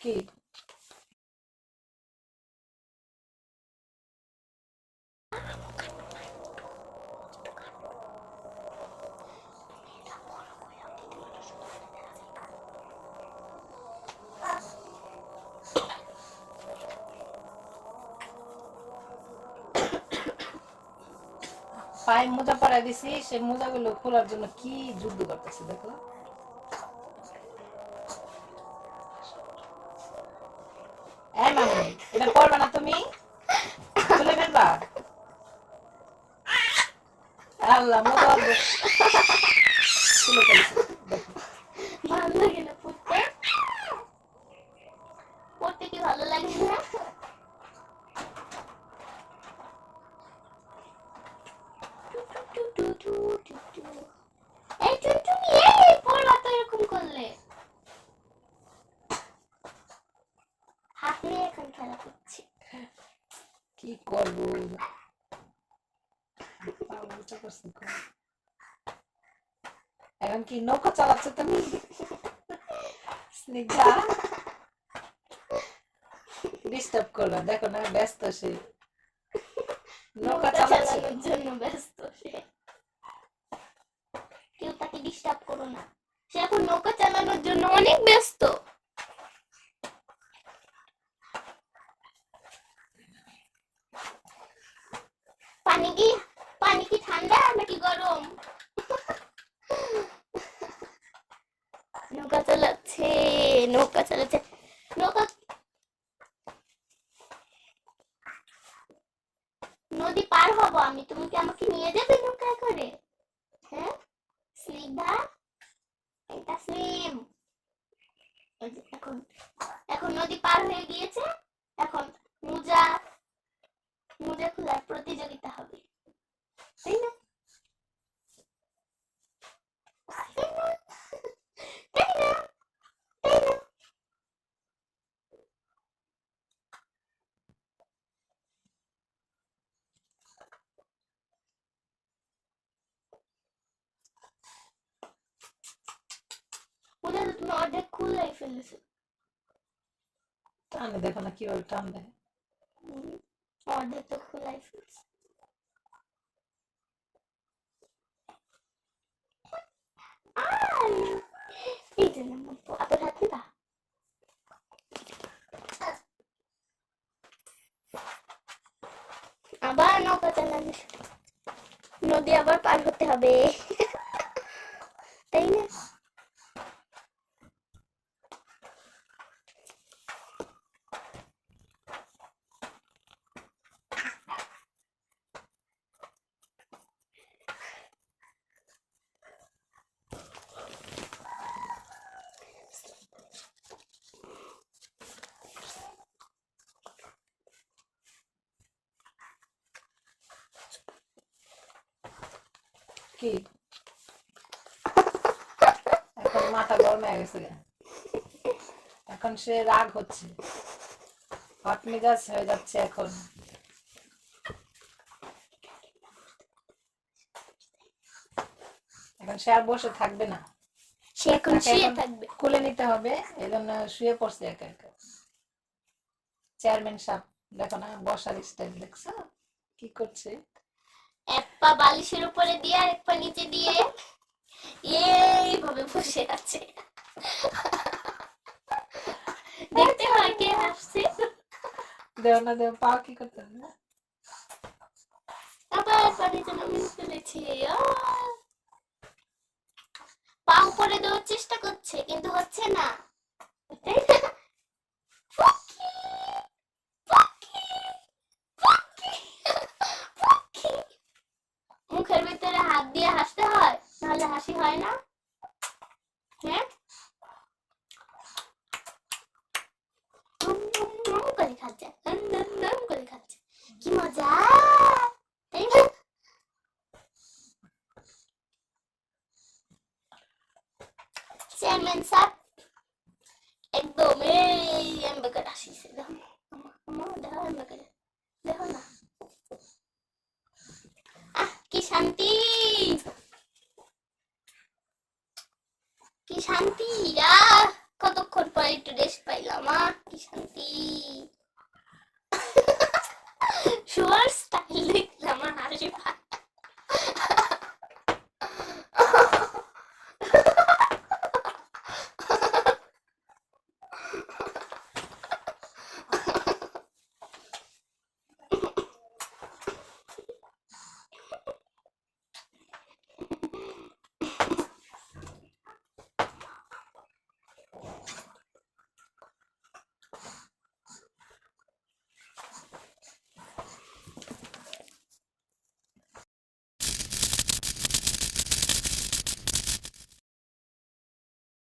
কি? পায়ে মোজা পরাই দিছি সে মোজাগুলো খোলার জন্য কি যুদ্ধ করতেছে দেখো। এটা করবে না তুমি। তুলে ফেলবা। আল্লাহ খুলে ফেলছে। ভালো লাগে না পড়তে? পড়তে কি ভালো লাগে না এই টুনটুনি এই পড়বা তো এরকম করলে হাত নিয়ে এখন খেলা করছি কি করব পা উঁচু করছে খুব। এখন কি নৌকা চালাচ্ছ তুমি? স্নিগ্ধা? ডিস্টার্ব করবে দেখো না ব্যস্ত সে। নৌকা চালানোর জন্য ব্যস্ত সে। কেউ তাকে ডিস্টার্ব করো না। সে এখন নৌকা চালানোর জন্য অনেক ব্যস্ত পানি কি পানি কি ঠান্ডা নাকি গরম নৌকা চালাচ্ছে নৌকা চালাচ্ছে নদী পার হব আমি, তুমি কি আমাকে নিয়ে যাবে নৌকায় করে? হ্যাঁ? এখন এখন নদী পার হয়ে গিয়েছে, এখন মোজা মোজা খোলার প্রতিযোগিতা হবে তাই না তাই না? তাই না? তাই না? মোজা তো তুমি অর্ধেক ফেলেছো। টানে দেখো না কীভাবে টান দেয় অর্ধেক তো খোলাই ফেলছে। এই যে নাম হাত দিবা আবার নৌকা চালানো নদী আবার পার হতে হবে তাই না কি? এখন মাথা গরম হয়ে গেছে এখন সে রাগ হচ্ছে। হট মেজাজ হয়ে যাচ্ছে এখন। এখন সে আর বসে থাকবে না। সে এখন শুয়ে থাকবে। খুলে নিতে হবে এই জন্য শুয়ে পড়ছে একা একা। চেয়ারম্যান সাহেব দেখো না বসার স্টাইল দেখছ? কি করছে? এক পা বালিশের উপরে দিয়ে আর এক পা নিচে দিয়ে। এইভাবে বসে আছে। দেখতে হয় কে হাসছে। দেও না দেও পা কি করতে আবার পানিতে নামিয়ে ফেলেছে আহ! পা উপরে দেওয়ার চেষ্টা করছে কিন্তু হচ্ছে না? খাচ্ছে কি মজা তাই না চেয়ারম্যান সাহেব একদম এই এমবেকার আসিছে দেখো আমার দেখো এমবেকার দেখো